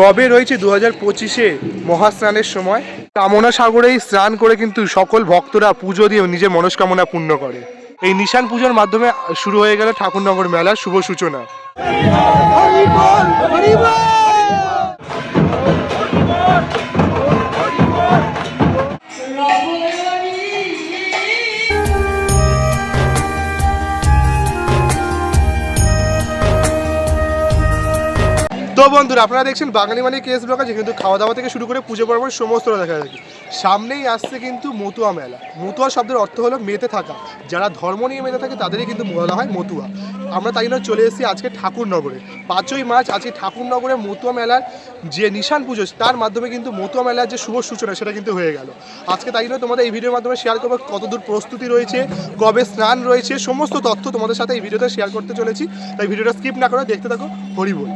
কবে রয়েছে দু হাজার পঁচিশে মহাস্নানের সময়? কামনা সাগরেই স্নান করে কিন্তু সকল ভক্তরা পুজো দিয়ে নিজের মনস্কামনা পূর্ণ করে। এই নিশান পুজোর মাধ্যমে শুরু হয়ে গেল ঠাকুরনগর মেলার শুভ সূচনা। বন্ধুরা, আপনারা দেখছেন বাঙালি মানে কেস আছে, কিন্তু খাওয়া দাওয়া থেকে শুরু করে পুজো পর্বণ সমস্ত দেখা যাচ্ছে। সামনেই আসছে কিন্তু মতুয়া মেলা। মতুয়া শব্দের অর্থ হলো মেতে থাকা। যারা ধর্ম নিয়ে মেতে থাকে, তাদেরই কিন্তু বলা হয় মতুয়া। আমরা তাই জন্য চলে এসেছি আজকে ঠাকুরনগরে। পাঁচই মার্চ আজকে ঠাকুরনগরে মতুয়া মেলার যে নিশান পুজো, তার মাধ্যমে কিন্তু মতুয়া মেলার যে শুভ সূচনা, সেটা কিন্তু হয়ে গেল। আজকে তাই জন্য তোমাদের এই ভিডিওর মাধ্যমে শেয়ার করব, কতদূর প্রস্তুতি রয়েছে, কবে স্নান রয়েছে, সমস্ত তথ্য তোমাদের সাথে এই ভিডিওতে শেয়ার করতে চলেছি। তাই ভিডিওটা স্কিপ না করে দেখতে থাকো, হরি বল।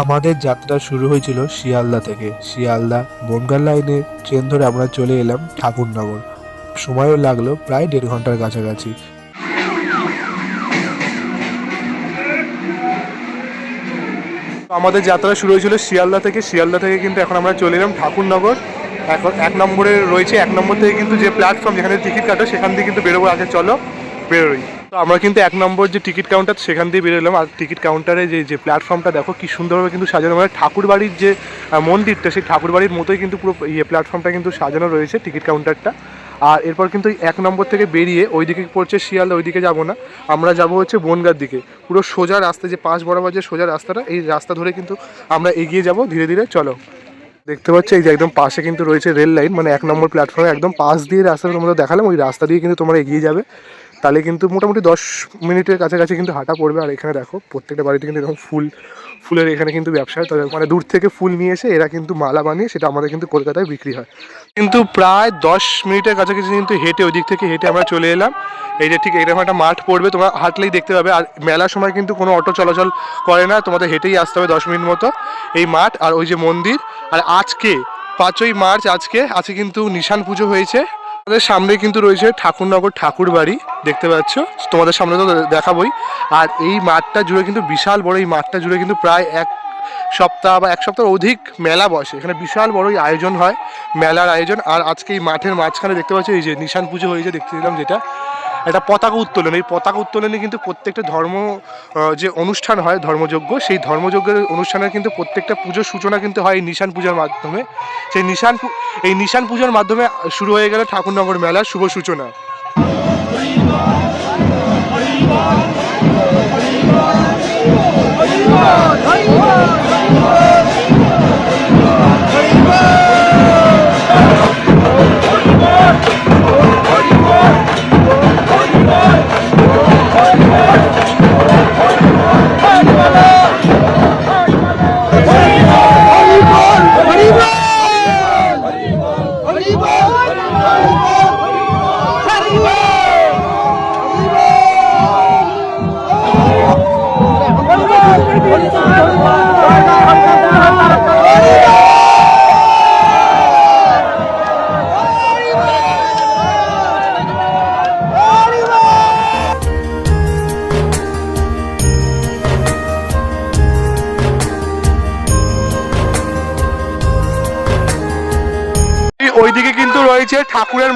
আমাদের যাত্রা শুরু হয়েছিল শিয়ালদা থেকে। শিয়ালদা বনগাঁ লাইনে, ট্রেন ধরে আমরা চলে এলাম ঠাকুরনগর। সময়ও লাগল প্রায় দেড় ঘণ্টার কাছাকাছি। আমাদের যাত্রা শুরু হয়েছিল শিয়ালদা থেকে। শিয়ালদা থেকে কিন্তু এখন আমরা চলে এলাম ঠাকুরনগর। এখন এক নম্বরে রয়েছে, এক নম্বর থেকে কিন্তু যে প্ল্যাটফর্ম যেখানে টিকিট কাটো, সেখান থেকে কিন্তু বেরোবো। আগে চলো, বেরোই। তো আমরা কিন্তু এক নম্বর যে টিকিট কাউন্টার সেখান দিয়ে বেরোলাম। আর টিকিট কাউন্টারে যে যে প্ল্যাটফর্মটা দেখো কি সুন্দরভাবে কিন্তু সাজানো। মানে ঠাকুর বাড়ির যে মন্দিরটা, সেই ঠাকুর বাড়ির মতোই কিন্তু পুরো ইয়ে প্ল্যাটফর্মটা কিন্তু সাজানো রয়েছে টিকিট কাউন্টারটা আর এরপর কিন্তু এক নম্বর থেকে বেরিয়ে ওইদিকে পড়ছে শিয়ালদা, ওইদিকে যাব না। আমরা যাব হচ্ছে বনগার দিকে। পুরো সোজা রাস্তা, যে পাঁচ বরাবর যে সোজা রাস্তাটা, এই রাস্তা ধরে কিন্তু আমরা এগিয়ে যাব। ধীরে ধীরে চলো। দেখতে পাচ্ছ, এই যে একদম পাশে কিন্তু রয়েছে রেল লাইন। মানে এক নম্বর প্ল্যাটফর্মে একদম পাশ দিয়ে রাস্তাটা তোমরা দেখালাম। ওই রাস্তা দিয়ে কিন্তু তোমরা এগিয়ে যাবে। তাহলে কিন্তু মোটামুটি দশ মিনিটের কাছাকাছি কিন্তু হাঁটা পড়বে। আর এখানে দেখো, প্রত্যেকটা বাড়িতে কিন্তু এরকম ফুল, ফুলের এখানে কিন্তু ব্যবসা হয়। মানে দূর থেকে ফুল নিয়ে এসে এরা কিন্তু মালা বানিয়ে সেটা আমাদের কিন্তু কলকাতায় বিক্রি হয়। কিন্তু প্রায় দশ মিনিটের কাছাকাছি কিন্তু হেঁটে ওই দিক থেকে হেঁটে আমরা চলে এলাম। এই যে ঠিক এরকম একটা মাঠ পড়বে, তোমরা হাঁটলেই দেখতে পাবে। আর মেলার সময় কিন্তু কোনো অটো চলাচল করে না, তোমাদের হেঁটেই আসতে হবে দশ মিনিট মতো এই মাঠ আর ওই যে মন্দির। আর আজকে, পাঁচই মার্চ আজকে আজকে কিন্তু নিশান পুজো হয়েছে। আমাদের সামনে কিন্তু রয়েছে ঠাকুরনগর ঠাকুর বাড়ি দেখতে পাচ্ছ? তোমাদের সামনে তো দেখাবোই। আর এই মাঠটা জুড়ে কিন্তু বিশাল বড় এই মাঠটা জুড়ে কিন্তু প্রায় এক সপ্তাহ বা এক সপ্তাহ অধিক মেলা বসে। এখানে বিশাল বড়ই আয়োজন হয়, মেলার আয়োজন। আর আজকে এই মাঠের মাঝখানে দেখতে পাচ্ছ, এই যে নিশান পুজো হয়েছে, দেখতে দিলাম যেটা। একটা পতাকা উত্তোলন। এই পতাকা উত্তোলনে কিন্তু প্রত্যেকটা ধর্ম যে অনুষ্ঠান হয়, ধর্মযজ্ঞ, সেই ধর্মযজ্ঞের অনুষ্ঠানের কিন্তু প্রত্যেকটা পুজোর সূচনা কিন্তু হয় এই নিশান পূজার মাধ্যমে। সেই নিশান এই নিশান পূজার মাধ্যমে শুরু হয়ে গেল ঠাকুরনগর মেলার শুভ সূচনা।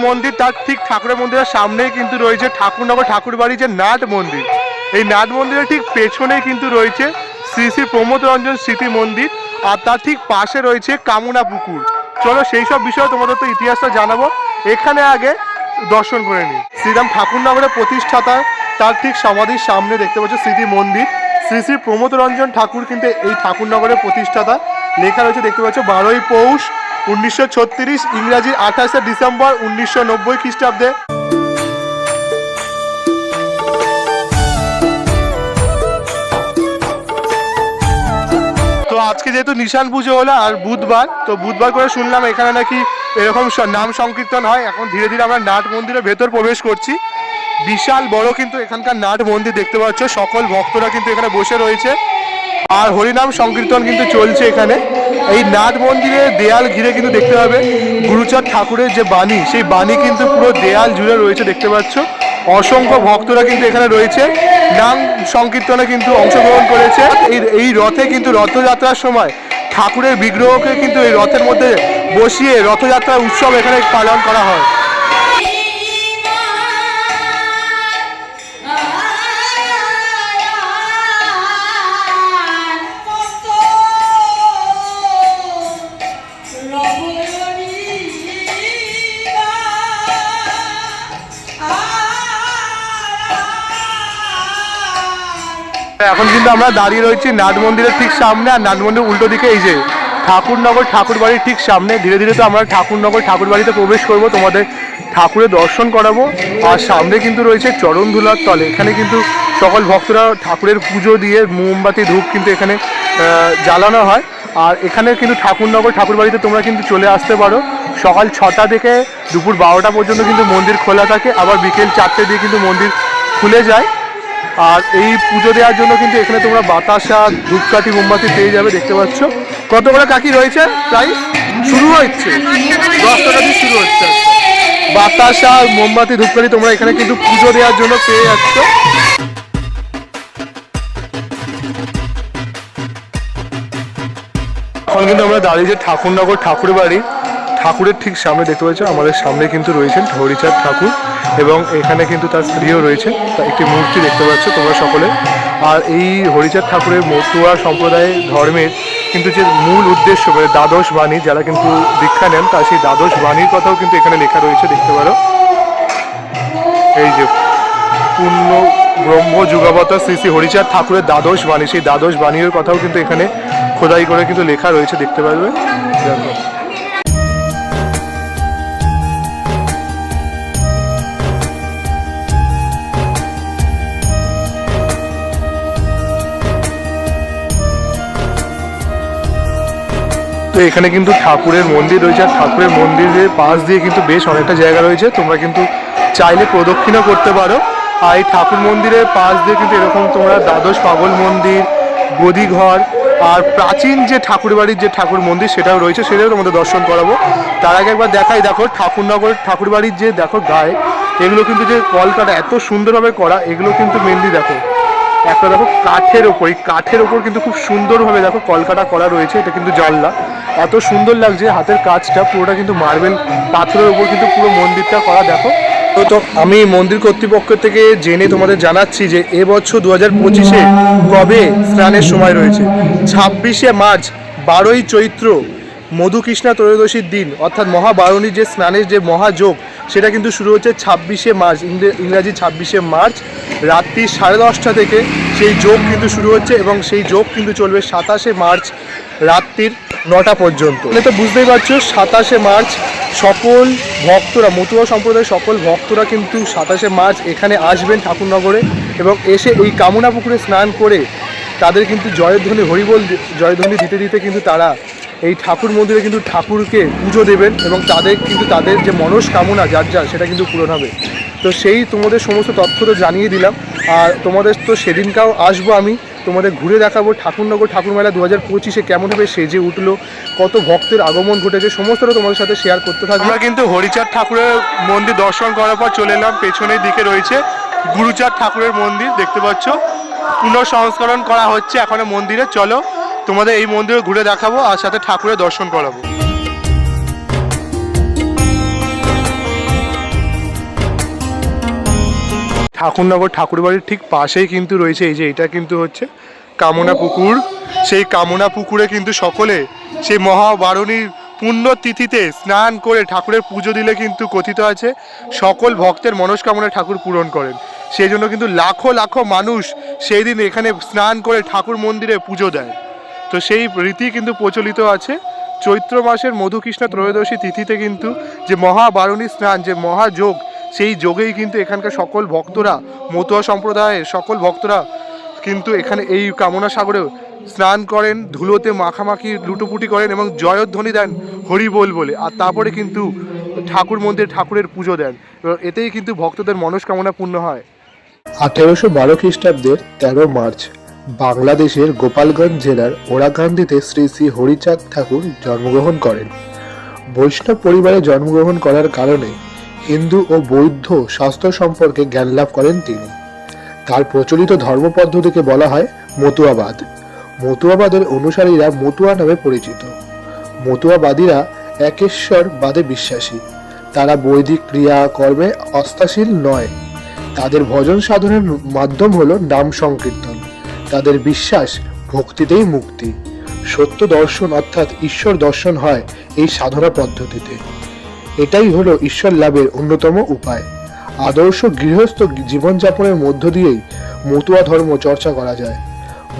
মন্দির, তার ঠিক ঠাকুরের মন্দিরের সামনেই কিন্তু রয়েছে ঠাকুরনগর ঠাকুর বাড়ি যে নাট মন্দির। এই নাট মন্দিরের ঠিক পেছনেই কিন্তু রয়েছে শ্রী শ্রী প্রমোদ রঞ্জন স্মৃতি মন্দির আর তার ঠিক পাশে রয়েছে কামুনা পুকুর। চলো সেই সব বিষয়ে তোমাদের তো ইতিহাসটা জানাব। এখানে আগে দর্শন করে নিই। শ্রীরাম ঠাকুরনগরের প্রতিষ্ঠাতা, তার ঠিক সমাধির সামনে দেখতে পাচ্ছ স্মৃতি মন্দির। শ্রী শ্রী প্রমোদ রঞ্জন ঠাকুর কিন্তু এই ঠাকুরনগরের প্রতিষ্ঠাতা। লেখা রয়েছে, দেখতে পাচ্ছ, বারোই পৌষ উনিশশো ইংরাজির আঠাশে ডিসেম্বর উনিশশো নব্বই খ্রিস্টাব্দে। তো আজকে যেহেতু নিশান পুজো হলো আর বুধবার, তো বুধবার করে শুনলাম এখানে নাকি এরকম নাম সংকীর্তন হয়। এখন ধীরে ধীরে আমরা নাট মন্দিরের ভেতর প্রবেশ করছি। বিশাল বড় কিন্তু এখানকার নাট মন্দির দেখতে পাচ্ছ। সকল ভক্তরা কিন্তু এখানে বসে রয়েছে। আর হরিনাম সংকীর্তন কিন্তু চলছে এখানে। এই নাট মন্দিরের দেয়াল ঘিরে কিন্তু দেখতে পাবে গুরুচাঁদ ঠাকুরের যে বাণী, সেই বাণী কিন্তু পুরো দেয়াল জুড়ে রয়েছে দেখতে পাচ্ছ। অসংখ্য ভক্তরা কিন্তু এখানে রয়েছে। নাম সংকীর্তনে কিন্তু অংশগ্রহণ করেছে। এই এই রথে কিন্তু রথযাত্রার সময় ঠাকুরের বিগ্রহকে কিন্তু এই রথের মধ্যে বসিয়ে রথযাত্রার উৎসব এখানে পালন করা হয়। এখন কিন্তু আমরা দাঁড়িয়ে রয়েছি নাট মন্দিরের ঠিক সামনে, আর নাট মন্দির উল্টো দিকে এই যে ঠাকুরনগর ঠাকুর বাড়ির ঠিক সামনে। ধীরে ধীরে তো আমরা ঠাকুরনগর ঠাকুর বাড়িতে প্রবেশ করব, তোমাদের ঠাকুরের দর্শন করাবো। আর সামনে কিন্তু রয়েছে চরণ ধুলার তলে। এখানে কিন্তু সকল ভক্তরা ঠাকুরের পুজো দিয়ে মোমবাতি, ধূপ কিন্তু এখানে জ্বালানো হয়। আর এখানে কিন্তু ঠাকুরনগর ঠাকুর বাড়িতে তোমরা কিন্তু চলে আসতে পারো। সকাল ছটা থেকে দুপুর বারোটা পর্যন্ত কিন্তু মন্দির খোলা থাকে। আবার বিকেল চারটে দিয়ে কিন্তু মন্দির খুলে যায়। আর এই পুজো দেওয়ার জন্য কিন্তু এখানে তোমরা বাতাসা, ধূপকাঠি, মোমবাতি পেয়ে যাবে, দেখতে পাচ্ছ। কত করে কাকি রয়েছে? প্রায় শুরু হচ্ছে। দশ টাকা শুরু হচ্ছে। বাতাসা, মোমবাতি, ধূপকাঠি তোমরা এখানে কিন্তু পুজো দেওয়ার জন্য পেয়ে যাচ্ছ। এখন কিন্তু আমরা দাঁড়িয়ে যে ঠাকুরনগর ঠাকুর বাড়ি ঠাকুরের ঠিক সামনে দেখতে পাচ্ছ, আমাদের সামনে কিন্তু রয়েছেন হরিচাঁদ ঠাকুর এবং এখানে কিন্তু তার স্ত্রীও রয়েছে। একটি মূর্তি দেখতে পাচ্ছ তোমরা সকলে। আর এই হরিচাঁদ ঠাকুরের মতুয়া সম্প্রদায় ধর্মের কিন্তু যে মূল উদ্দেশ্য মানে দ্বাদশ বাণী যারা কিন্তু দীক্ষা নেন তার সেই দ্বাদশ বাণীর কথাও কিন্তু এখানে লেখা রয়েছে, দেখতে পারো। এই যে পূর্ণ ব্রহ্ম যুগাবতার শ্রী শ্রী হরিচাঁদ ঠাকুরের দ্বাদশ বাণী, সেই দ্বাদশ বাণীর কথাও কিন্তু এখানে খোদাই করে কিন্তু লেখা রয়েছে, দেখতে পারবে? দেখো। তো এখানে কিন্তু ঠাকুরের মন্দির রয়েছে। আর ঠাকুরের মন্দিরের পাশ দিয়ে কিন্তু বেশ অনেকটা জায়গা রয়েছে। তোমরা কিন্তু চাইলে প্রদক্ষিণও করতে পারো। আর এই ঠাকুর মন্দিরের পাশ দিয়ে কিন্তু এরকম তোমরা দ্বাদশ পাগল মন্দির, গদিঘর আর প্রাচীন যে ঠাকুর বাড়ির যে ঠাকুর মন্দির সেটাও রয়েছে, সেটাও তোমাদের দর্শন করাবো। তার আগে একবার দেখাই, দেখো ঠাকুরনগর ঠাকুর বাড়ির যে, দেখো গায়ে, এগুলো কিন্তু যে কলকাটা এত সুন্দরভাবে করা, এগুলো কিন্তু মেনলি দেখো। একটা দেখো কাঠের ওপর, এই কাঠের ওপর কিন্তু খুব সুন্দরভাবে দেখো কলকাটা করা রয়েছে, এটা কিন্তু জানলা। এত সুন্দর লাগছে, হাতের কাজটা পুরোটা কিন্তু মার্বেল পাথরের ওপর কিন্তু পুরো মন্দিরটা করা, দেখো। তো তো আমি মন্দির কর্তৃপক্ষ থেকে জেনে তোমাদের জানাচ্ছি যে এবছর দু হাজার পঁচিশে কবে স্নানের সময় রয়েছে? ছাব্বিশে মার্চ, বারোই চৈত্র, মধুকৃষ্ণা ত্রয়োদশীর দিন, অর্থাৎ মহাবারণী যে স্নানের যে মহাযোগ সেটা কিন্তু শুরু হচ্ছে ছাব্বিশে মার্চ ইংরাজি ছাব্বিশে মার্চ, রাত্রি সাড়ে দশটা থেকে সেই যোগ কিন্তু শুরু হচ্ছে এবং সেই যোগ কিন্তু চলবে সাতাশে মার্চ রাত্রির নটা পর্যন্ত। তো বুঝতেই পারছ, সাতাশে মার্চ সকল ভক্তরা, মতুয়া সম্প্রদায়ের সকল ভক্তরা কিন্তু সাতাশে মার্চ এখানে আসবেন ঠাকুরনগরে এবং এসে এই কামনা পুকুরে স্নান করে তাদের কিন্তু জয়ধ্বনি, হরিবোল জয়ধ্বনি দিতে দিতে কিন্তু তারা এই ঠাকুর মন্দিরে কিন্তু ঠাকুরকে পুজো দেবেন এবং তাদের কিন্তু তাদের যে মনস্কামনা যার যার, সেটা কিন্তু পূরণ হবে। তো সেই তোমাদের সমস্ত তথ্য তো জানিয়ে দিলাম। আর তোমাদের তো সেদিনকাও আসব আমি। তোমাদের ঘুরে দেখাবো ঠাকুরনগর ঠাকুর মেলা দু হাজার পঁচিশে কেমনভাবে সেজে উঠল, কত ভক্তের আগমন ঘটেছে, সমস্তটা তোমাদের সাথে শেয়ার করতে থাকব আমরা কিন্তু হরিচাঁদ ঠাকুরের মন্দির দর্শন করার পর চলে এলাম, পেছনের দিকে রয়েছে গুরুচাঁদ ঠাকুরের মন্দির, দেখতে পাচ্ছ। পুনঃসংস্করণ করা হচ্ছে এখন মন্দিরে, চলো। তোমাদের এই মন্দিরে ঘুরে দেখাবো আর সাথে ঠাকুরের দর্শন করাবো। ঠাকুরনগর ঠাকুর বাড়ির ঠিক পাশেই কিন্তু রয়েছে, এই যে এটা কিন্তু হচ্ছে কামনা পুকুর। সেই কামনা পুকুরে কিন্তু সকলে সেই মহাবারণীর তিথিতে স্নান করে ঠাকুরের পুজো দিলে কিন্তু কথিত আছে, সকল ভক্তের মনস্কামনা ঠাকুর পূরণ করেন। সেই জন্য কিন্তু লাখো লাখো মানুষ সেই দিন এখানে স্নান করে ঠাকুর মন্দিরে পুজো দেয়। তো সেই রীতি কিন্তু প্রচলিত আছে। চৈত্র মাসের মধুকৃষ্ণ ত্রয়োদশী তিথিতে কিন্তু যে মহাবারণী স্নান, যে মহাযোগ, সেই যোগেই কিন্তু এখানকার সকল ভক্তরা, মতুয়া সম্প্রদায়ের সকল ভক্তরা কিন্তু এখানে এই কামনা সাগরে স্নান করেন, ধুলোতে মাখামাখি, লুটোপুটি করেন এবং জয়ধ্বনি দেন হরি বল। বলে আর তারপরে কিন্তু ঠাকুর মন্দিরে ঠাকুরের পুজো দেন। এতেই কিন্তু ভক্তদের মনস্কামনা পূর্ণ হয়। আঠেরোশো বারো খ্রিস্টাব্দের তেরো মার্চ। বাংলাদেশের গোপালগঞ্জ জেলার ওরাকান্দিতে শ্রী শ্রী হরিচাঁদ ঠাকুর জন্মগ্রহণ করেন। বৈষ্ণব পরিবারে জন্মগ্রহণ করার কারণে হিন্দু ও বৌদ্ধ শাস্ত্র সম্পর্কে জ্ঞান লাভ করেন তিনি। তার প্রচলিত ধর্ম পদ্ধতিকে বলা হয় মতুয়াবাদ। মতুয়াবাদের অনুসারীরা মতুয়া নামে পরিচিত। মতুয়াবাদীরা একেশ্বর বাদে বিশ্বাসী। তারা বৈদিক ক্রিয়া কর্মে অস্থাশীল নয়। তাদের ভজন সাধনের মাধ্যম হল নাম সংকীর্তন। তাদের বিশ্বাস ভক্তিতেই মুক্তি। সত্য দর্শন অর্থাৎ ঈশ্বর দর্শন হয় এই সাধনা পদ্ধতিতে। এটাই হলো ঈশ্বর লাভের অন্যতম উপায়। আদর্শ গৃহস্থ জীবনযাপনের মধ্য দিয়েই মতুয়া ধর্ম চর্চা করা যায়।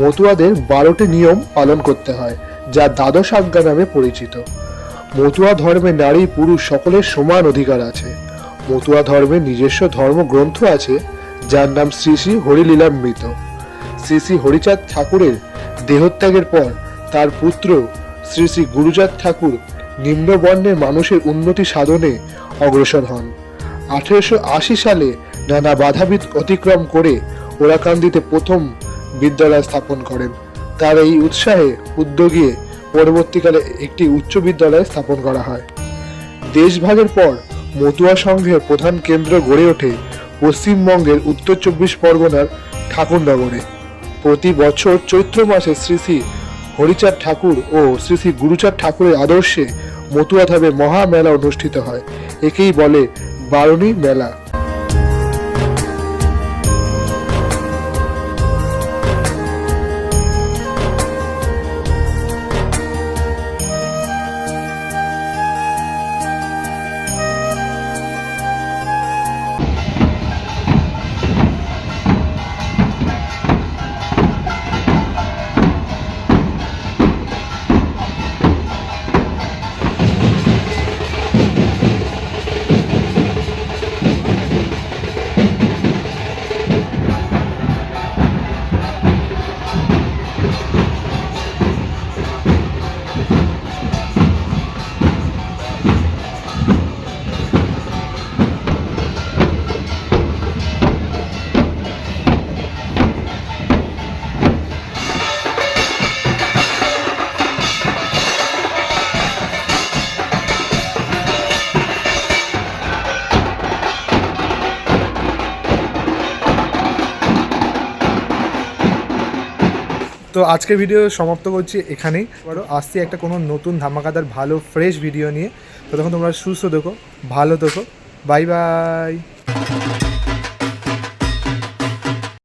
মতুয়াদের বারোটি নিয়ম পালন করতে হয়, যা দ্বাদশ আজ্ঞা নামে পরিচিত। মতুয়া ধর্মে নারী, পুরুষ সকলের সমান অধিকার আছে। মতুয়া ধর্মের নিজস্ব ধর্মগ্রন্থ আছে, যার নাম শ্রী শ্রী হরিলীলামৃত। শ্রী শ্রী হরিচাঁদ ঠাকুরের দেহত্যাগের পর তার পুত্র শ্রী শ্রী গুরুচাঁদ ঠাকুর নিম্নবর্ণের মানুষের উন্নতি সাধনে অগ্রসর হন। আঠেরোশো আশি সালে নানা বাধাবিদ অতিক্রম করে ওরাকান্দিতে প্রথম বিদ্যালয় স্থাপন করেন। তার এই উৎসাহে উদ্যোগে পরবর্তীকালে একটি উচ্চ বিদ্যালয় স্থাপন করা হয়। দেশভাগের পর মতুয়া সংঘের প্রধান কেন্দ্র গড়ে ওঠে পশ্চিমবঙ্গের উত্তর চব্বিশ পরগনার ঠাকুরনগরে। প্রতি বছর চৈত্র মাসে শ্রী শ্রী হরিচাঁদ ঠাকুর ও শ্রী শ্রী গুরুচাঁদ ঠাকুরের আদর্শে মতুয়া ধামে মহা মেলা অনুষ্ঠিত হয়। একেই বলে বারুণী মেলা। তো আজকে ভিডিও সমাপ্ত করছি এখানেই। আবারও আসছি একটা কোনো নতুন ধামাকাদার ভালো ফ্রেশ ভিডিও নিয়ে। তো তখন তোমরা সুস্থ দেখো ভালো দেখো বাই বাই